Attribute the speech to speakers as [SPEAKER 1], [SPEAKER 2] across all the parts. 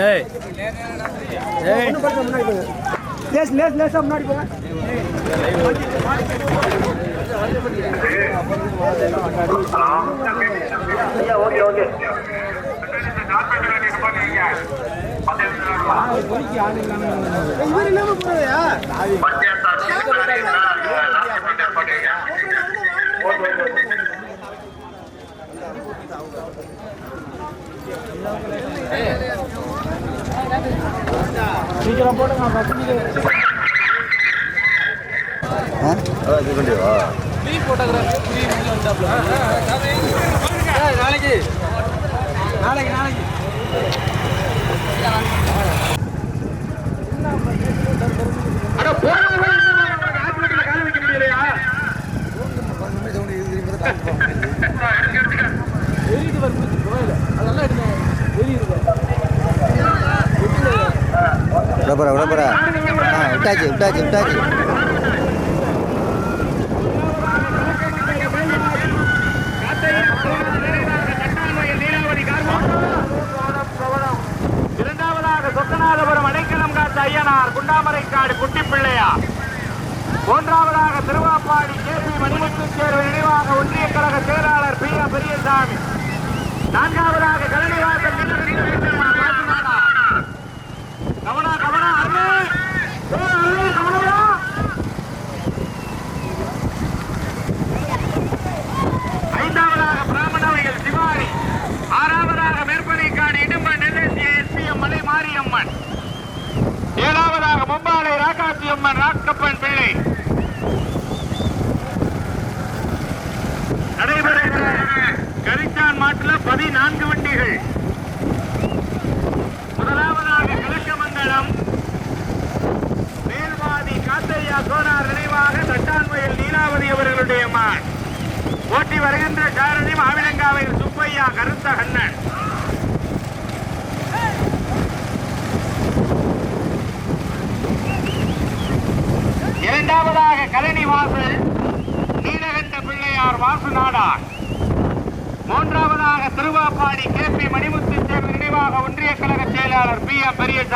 [SPEAKER 1] ஏய். ஏய். Lace lace லேஸா முன்னாடி போங்க.
[SPEAKER 2] Okay okay.
[SPEAKER 1] இவர் இல்லாம போறதையா சீக்கிரம் போடுங்க பசங்க நாளைக்கு. நாளைக்கு நாளைக்கு.
[SPEAKER 2] அட போறவங்க ஹாஸ்பிட்டல்ல கால
[SPEAKER 3] விடப்போற விடப்போற. ஆ விட்டாச்சு விட்டாச்சு விட்டாச்சு.
[SPEAKER 2] சொக்கநாதபுரம் அடைக்கலம் காத்த ஐயனார் குண்டாமரைக்காடு குட்டி பிள்ளையா மூன்றாவதாக திருவாப்பாடி கே பி மணிமுத்து தேர்வு நினைவாக ஒன்றிய கழக செயலாளர் பி ஆர் பெரியசாமி. நான்காவதாக கலனிவாசல் மும்பாலை ராக்காசி அம்மன் ராக்கப்பன் பிள்ளை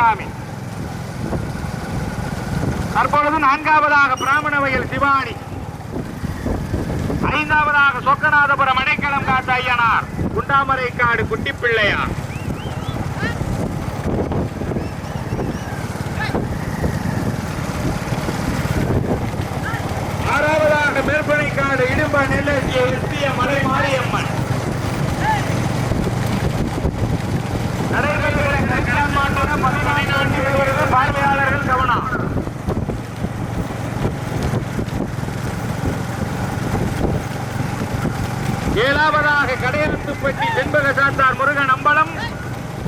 [SPEAKER 2] எம் தற்பொழுது நான்காவதாக பிராமணவயல் சிவானி. ஐந்தாவதாக சொக்கநாதபுரம் அடைக்கலம் காத்த ஐயனார். குண்டாமரைக்காடு குட்டி பிள்ளையார் ஆறாவதாக மேற்பனைக்காடு இடும்ப நெல்லசிய எஸ்பிய மலை ஏழாவதாக கடையெழுத்துப்பட்டி செண்பக சாத்தார் முருகன் அம்பலம்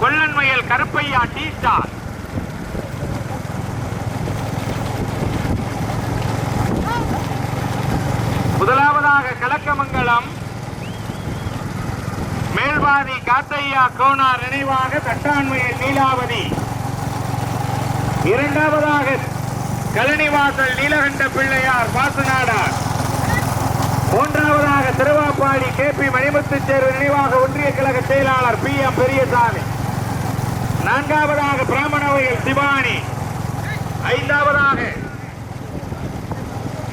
[SPEAKER 2] கொல்லன்மயல் கருப்பையா டி ஸ்டார். முதலாவதாக கலக்கமங்கலம் மேல்வாதி காத்தையா கோனார் நினைவாக தட்டான்மையில் நீலாவதி இரண்டாவதாக கலனிவாசல் நீலகண்ட பிள்ளையார் பாசுநாடார் திருவாப்பாடி கே பி மணிமுத்து தேர்வு நினைவாக ஒன்றிய கழக செயலாளர் பி எம் பெரியசாமி. நான்காவதாக பிராமணவையில் சிவானி ஐந்தாவதாக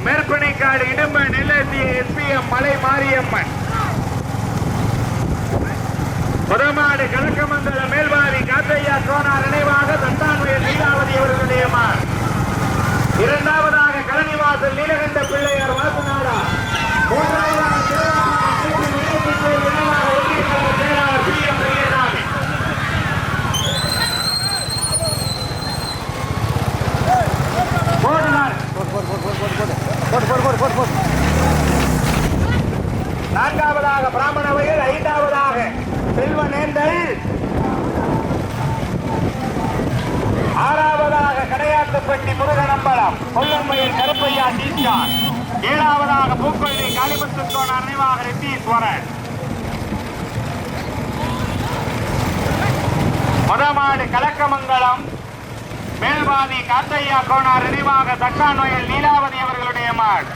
[SPEAKER 2] மேற்பனைக்காடு இடும்ப நெல்லசிய எஸ்பிஎம் மலை மாரியம்மன். புறமாடு கலக்கமங்கல மேல்வாரி காத்தையா கோனார் நினைவாக தட்டான்மையில் லீலாவதி அவர்களுடைய இரண்டாவதாக கலனிவாசல் நீலகண்ட பிள்ளையார் வாசுநாடா மூன்றாவதாக திருவாரூர் கே.பி. முனியப்பன் கோயில் நினைவாக ஒன்றிய கழக செயலாளர் பி. எம். பெரியசாமி. போடுனார். நான்காவதாக பிராமண வயல் ஐந்தாவதாக செல்வ நேந்தல். ஆறாவதாக கடையாத்துப்பட்டி முருகனம்பலம் கொல்லம்பையில் கருப்பையா டீச்சான் ஏழாவதாக பூக்கொள்ளி காளிமுத்துக்கோண அறிவாக ரெட்டீஸ்வரன் மொதமாடு கலக்கமங்கலம் மேல்வாதி காத்தையா கோனார் நினைவாக தக்கா நோயல் லீலாவதி அவர்கள் மாடு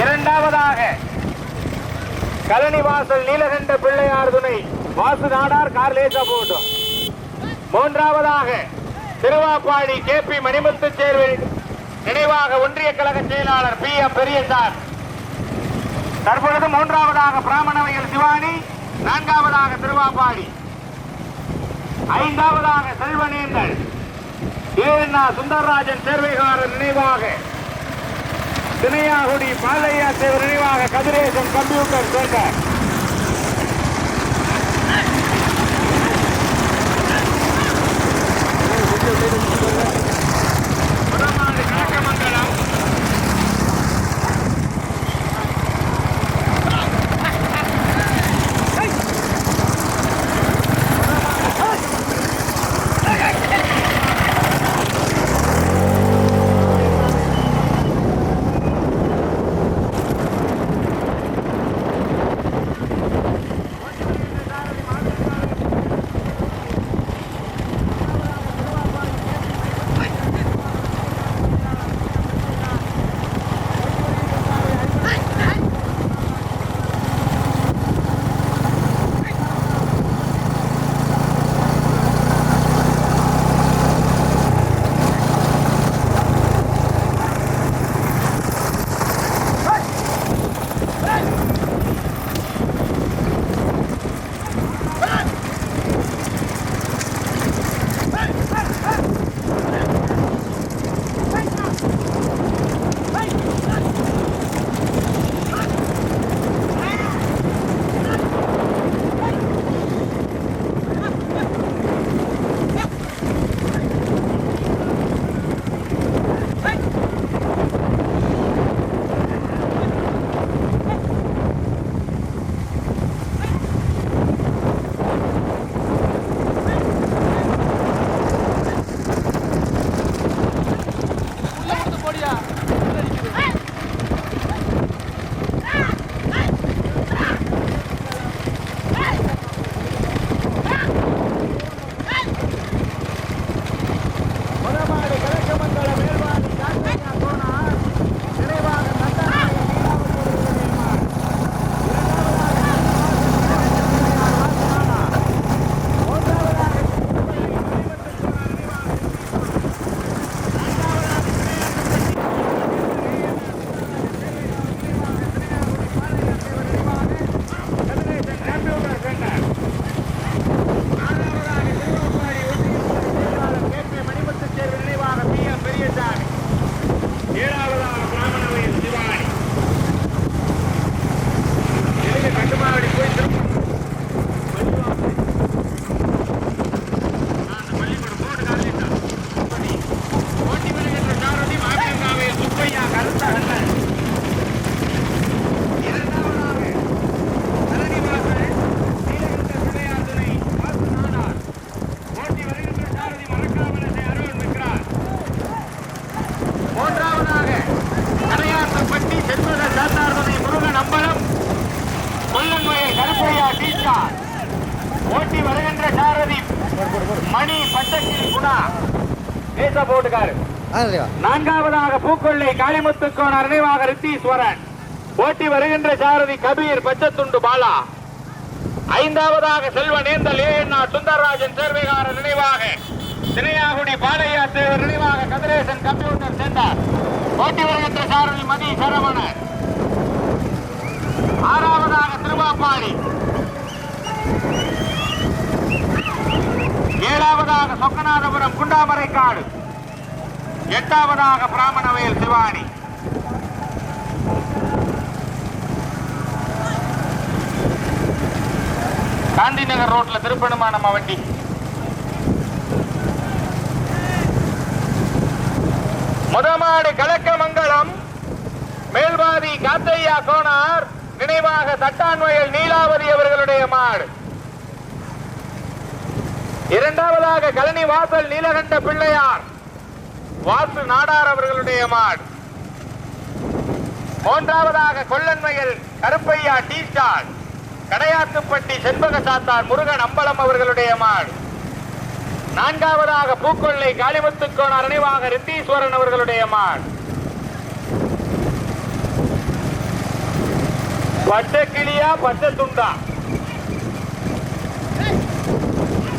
[SPEAKER 2] இரண்டாவதாக கலனிவாசல் நீலகண்ட பிள்ளையார் துணை வாசு நாடார் கார்லேசா போட்டும் மூன்றாவதாக திருவாப்பாடி கே பி மணிமுத்து சேர்வில் நினைவாக ஒன்றிய கழக செயலாளர் பி எம் பெரியசார். தற்பொழுது மூன்றாவதாக பிராமணவையில் சிவானி நான்காவதாக திருவாப்பாடி. ஐந்தாவதாக செல்வனேந்தன் ஏன்னா சுந்தரராஜன் சேர்வைகாரர் நினைவாக. தினையாகுடி பாதையா தேவர் நினைவாக கதிரேசன் கம்ப்யூட்டர் சென்டர் முதமாண்டு
[SPEAKER 3] கணக்க மண்டலம்
[SPEAKER 2] நான்காவதாக பூக்கொள்ளை காளிமுத்துக்கோன் நினைவாக ரித்தீஸ்வரன். போட்டி வருகின்ற சாரதி கபீர் பச்சத்துண்டு பாலா. ஐந்தாவதாக செல்வ நேந்தல் ஏஎன்ஆ சுந்தரராஜன் சேர்வைகார நினைவாக. தினையாகுடி பாலையா தேவர் நினைவாக கதிரேசன் கம்ப்யூட்டர் சென்டர் போட்டி வருகின்ற சாரதி மதி சரவணன். ஆறாவதாக திருவாப்பாடி. ஏழாவதாக சொக்கநாதபுரம் குண்டாமரைக்காடு. எட்டாவதாக பிராமணவேல் சிவானி காந்தி நகர் ரோட்ல திருப்பணுமா நம்ம வண்டி முதமாடு கலக்கமங்கலம் மேல்வாதி காத்தையா கோனார் நினைவாக தட்டான்வயல் நீலாவதி அவர்களுடைய மாடு. இரண்டாவதாக கழனி வாசல் நீலகண்ட பிள்ளையார். வாசு நாடார் அவர்களுடைய மாடு. மூன்றாவதாக கொல்லன்மையில் கருப்பையா டி ஸ்டார் கடையாத்துப்பட்டி செண்பக சாத்தார் முருகன் அம்பலம் அவர்களுடைய மாடு. நான்காவதாக பூக்கொள்ளை காளிமுத்துக்கோன் நினைவாக ரித்தீஸ்வரன் அவர்களுடைய மாடு. பச்சை கிளியா பச்சை துண்டா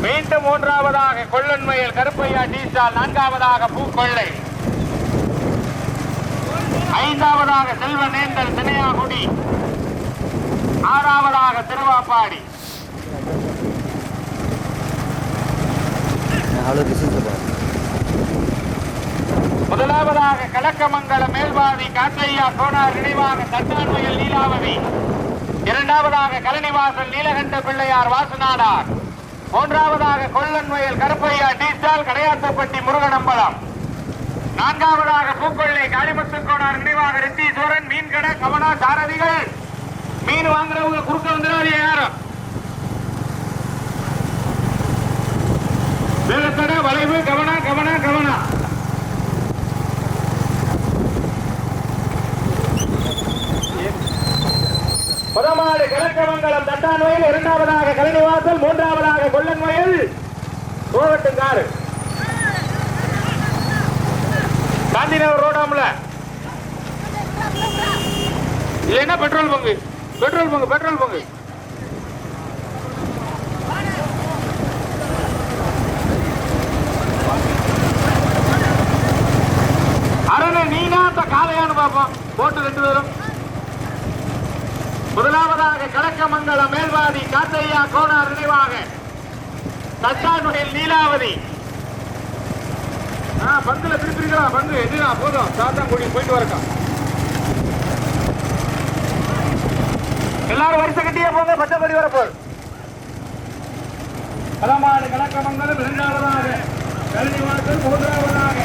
[SPEAKER 2] மீண்டும் மூன்றாவதாக கொள்ளன்மையில் கருப்பையா டீசால் நான்காவதாக பூக்கொள்ளை. ஐந்தாவதாக செல்வநேந்தர் தினையாகுடி ஆறாவதாக திருவாப்பாடி. முதலாவதாக கலக்கமங்கல மேல்வாதி காத்தையா சோனார் நினைவாக தட்டான்மையில் லீலாவதி இரண்டாவதாக கலனிவாசல் நீலகண்ட பிள்ளையார் வாசுநாடார் மூன்றாவதாக கொல்லன்வயல் கருப்பையா டீஸ்டால் கடையாத்தப்பட்டி முருகனம்பலம். நான்காவதாக பூக்கொள்ளை காளிமுத்து கோனார் நினைவாக ரித்தீஸ்வரன் மீன்கட கவனா சாரதிகள். மீன் வாங்குறவங்க குறுக்க வந்துடாதீங்க யாரும். வளைவு கவனா கவனா கவனா. முதமாடு கிழக்கமங்கலம் தட்டான்வயல் இரண்டாவதாக கலைநிவாசல் மூன்றாவதாக கொல்லன்வயல் கோவட்டுங்காரு காந்திநகர் ரோடாம்ல. இல்லைன்னா petrol bunk? Petrol bunk petrol bunk. அரண நீனா அந்த பார்ப்போம். போட்டு ரெண்டு பேரும். முதலாவதாக கலக்கமங்கலம் மேல்வாதி காத்தையா கோனார் நினைவாக. தச்சானுடைய லீலாவதி. ஆ, பந்துல திருப்பிருக்கலாம் பங்கு எதுனா போதும். சாத்தாங்குடி போயிட்டு வரட்டும். எல்லாரும் வரிசை கட்டியே போங்க பச்சைப்படி வர பலமாடு களமாடு கலக்கமங்கலம் இரண்டாவதாக. கல்விவாசல் மூன்றாவதாக.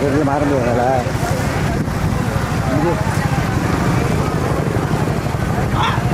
[SPEAKER 2] இதில் மாற முடியாதுல Ah!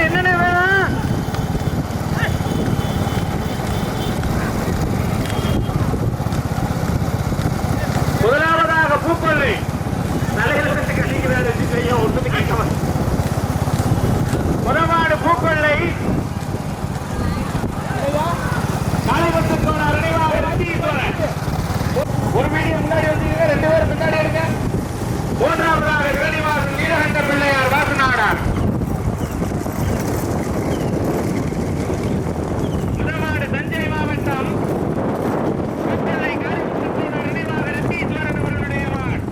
[SPEAKER 2] என்னென்ன வேணும்? முதலாவதாக பூக்கொள்ளை தலையில கட்டிக்கிறாரு செய்ய ஒன்றுமே கேட்கல முதலாவது பூக்கொள்ளை காளிபத்துக்கான அரணிவாக ஒரு மீடியம் முன்னாடி வந்தீங்க ரெண்டு பேரும் பின்னாடி இருங்க. மூன்றாவதாக ஸ்ரீனிவாசன் நீலகண்ட பிள்ளையார் வாசனாடார் முதலாவது தஞ்சை மாவட்டம் கட்டளை காளிமுத்துக்கோண நினைவாக ரத்தீஸ்வரன் அவர்களுடைய மான்.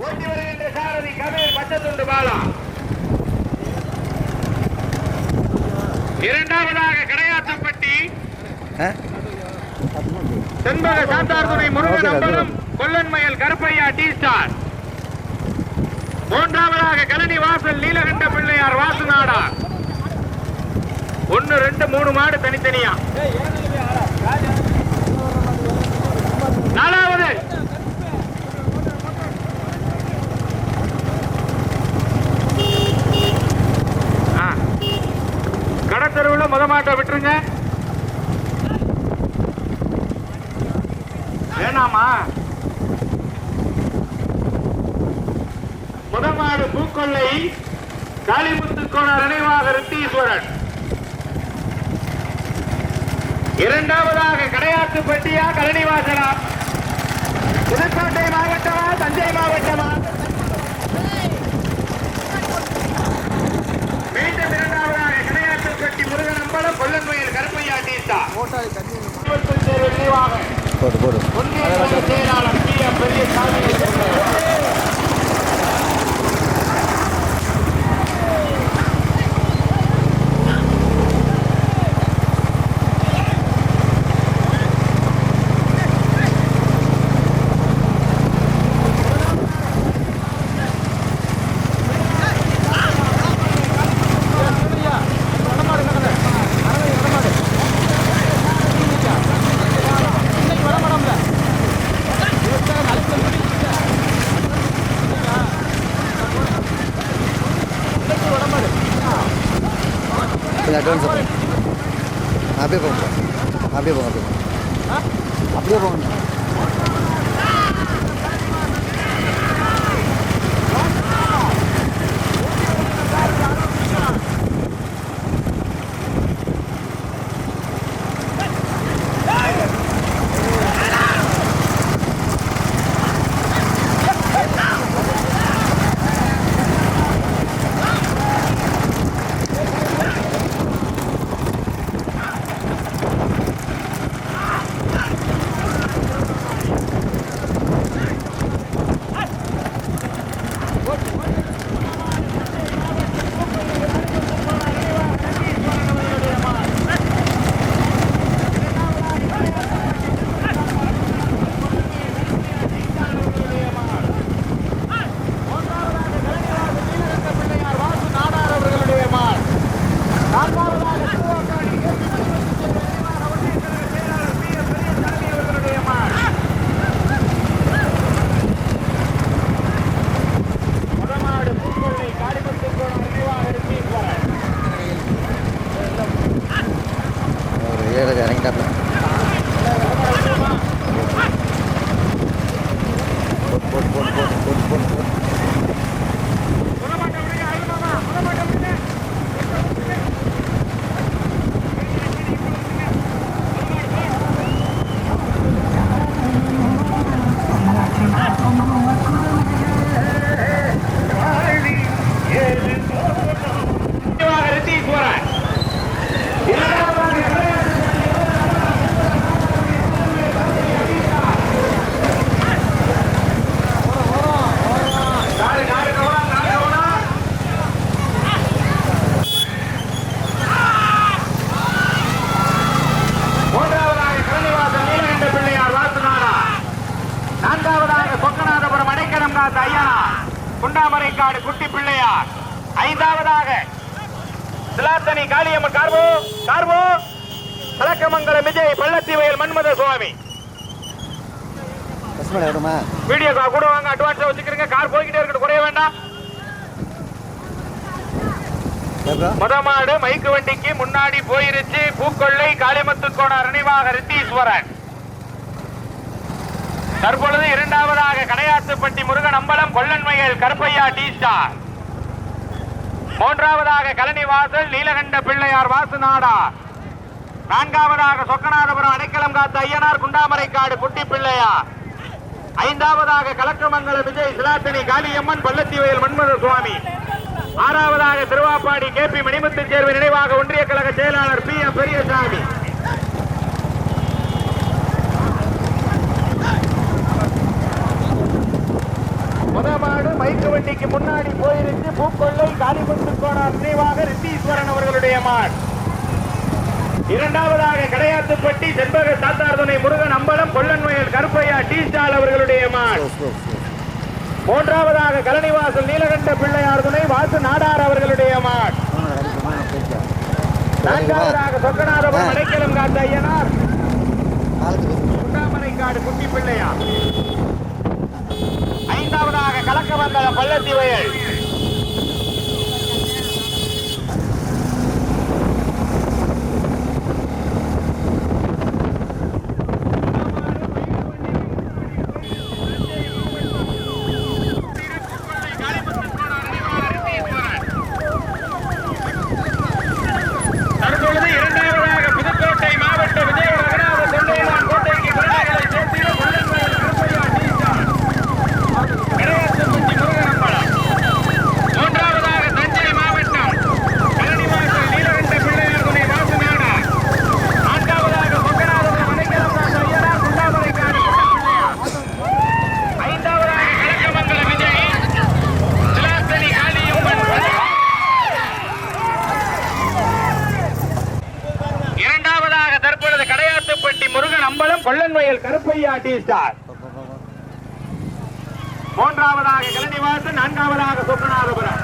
[SPEAKER 2] ஓட்டி வருகின்ற சாரதி கபீர் பச்சத்துண்டு பாலா இரண்டாவதாக கடையாத்தப்பட்டி
[SPEAKER 3] ஆ?
[SPEAKER 2] தென்பக சாந்தார்துறை முருகன் அம்பலம் கொல்லன்மயல் கருப்பையா டி ஸ்டார். மூன்றாவதாக கழனி வாசல் நீலகண்ட பிள்ளையார் வாசுநாடா ஒன்னு ரெண்டு மூணு மாடு தனித்தனியா? நாலாவது ஆ. தெருவில் முத மாட்டை விட்டுருங்க. வேணாமா? முதமாடு பூக்கொள்ளை காளிமுத்து கோணர் நினைவாக ரித்தீஸ்வரன் இரண்டாவதாக கடையாத்துப்பட்டியா கழனிவாசனா புதுக்கோட்டை மாவட்டமா மீண்டும் இரண்டாவதாக கடையாத்துப்பட்டி முருகனம்பலம் கொல்லன்மயில் கருப்பையா டீசா
[SPEAKER 1] மோட்டார் தண்ணி
[SPEAKER 2] நினைவாக
[SPEAKER 3] போடு போடு
[SPEAKER 2] ஒன்றிய செயலாளர் பி எம் பெரிய
[SPEAKER 1] இடமாடு கடலை அறவை இடமாடு
[SPEAKER 3] இல்லை அட்வான்ஸ் போங்க அப்படியே போங்க அப்படியே போங்க அப்படியே போங்க அப்படியே போங்க நிறைவாக
[SPEAKER 2] ரித்தீஸ்வரன். தற்பொழுது இரண்டாவதாக கடையாத்துப்பட்டி முருகன் அம்பலம் கொல்லன்மையல் கருப்பையா டி ஸ்டார். மூன்றாவதாக கலனிவாசல் நீலகண்ட பிள்ளையார் வாசுநாடா நான்காவதாக சொக்கநாதபுரம் அடைக்கலம் காத்த ஐயனார் குண்டாமரைக்காடு குட்டி பிள்ளையார் ஐந்தாவதாக கலக்கமங்கல விஜய் சிலாத்தனி காளியம்மன் பள்ளத்தி வயல் மன்மத சுவாமி. ஆறாவதாக திருவாப்பாடி கே பி மணிமுத்து சேர்வு நினைவாக ஒன்றிய கழக செயலாளர் பி எம் பெரியசாமி. முதமாடு மைக்கு வண்டிக்கு முன்னாடி போயிருந்து பூக்கொள்ளை காளிமுத்து கோணார் நினைவாக ரித்தீஸ்வரன் அவர்களுடைய மான். இரண்டாவதாக கடையாத்துப்பட்டி செண்பக சாத்தார்துணை முருகன் அம்பலம் கொல்லன்வயல் கருப்பையா டி ஸ்டால் அவர்களுடைய மான். மூன்றாவதாக கலனிவாசல் நீலகண்ட பிள்ளையார் துணை வாசு நாடார் அவர்களுடைய மான். நான்காவதாக சொக்கநாதபுரம் அடைக்கலம் காத்த ஐயனார். குண்டாமரைக்காடு குட்டி பிள்ளையார். ஐந்தாவதாக கலக்க வந்த பள்ளத்தி வயல் தற்பொழுது இரண்டாவதாக புதுக்கோட்டை மாவட்ட விஜய ரங்கநாத தொண்டைமான் கோட்டைக்கு குழந்தைகளை சேர்த்திட கொல்லன்வயல் கருப்பையா டீசா. கரையாத்துப்பட்டி முருகனம்பலம். மூன்றாவதாக தஞ்சை மாவட்டம் பழனிவாசல் நீலகண்ட பிள்ளையார் துணை வாசுநாடா. நான்காவதாக சொக்கநாதபுரம் அடைக்கலம் காத்த ஐயனார் குண்டாமரைக்காடு குட்டப்பிள்ளையார். ஐந்தாவதாக கலக்கமங்கல விஜய் சிலாத்தனி காளியம்மன் இரண்டாவதாக தற்பொழுது கடையாத்துப்பட்டி முருகன் அம்பலம் கொல்லன்வயல் கருப்பையா டி ஸ்டார் மூன்றாவதாக கலனிவாசன் நான்காவதாக சொக்கநாதபுரம்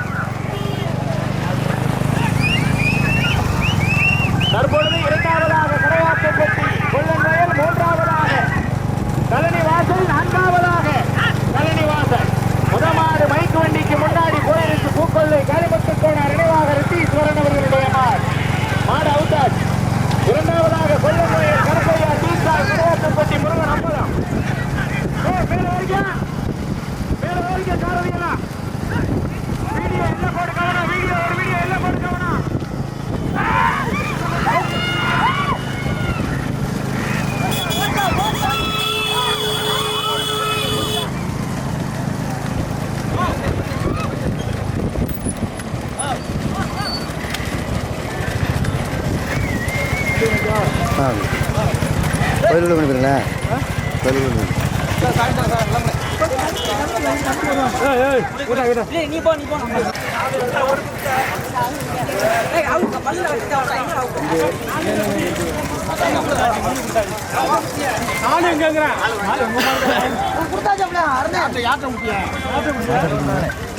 [SPEAKER 2] தற்பொழுது இரண்டாவதாக கரையாக்கப்பட்டி கொள்ளன் வயல் மூன்றாவதாக கலனி வாசல் நான்காவதாக கலனி வாசல் முதமாறு மைக்கு வண்டிக்கு முன்னாடி போயிருக்கு பூக்கொள்ளை காலிமத்து கோணார் நினைவாக ரித்தீஸ்வரன் அவர்களுடைய நாள்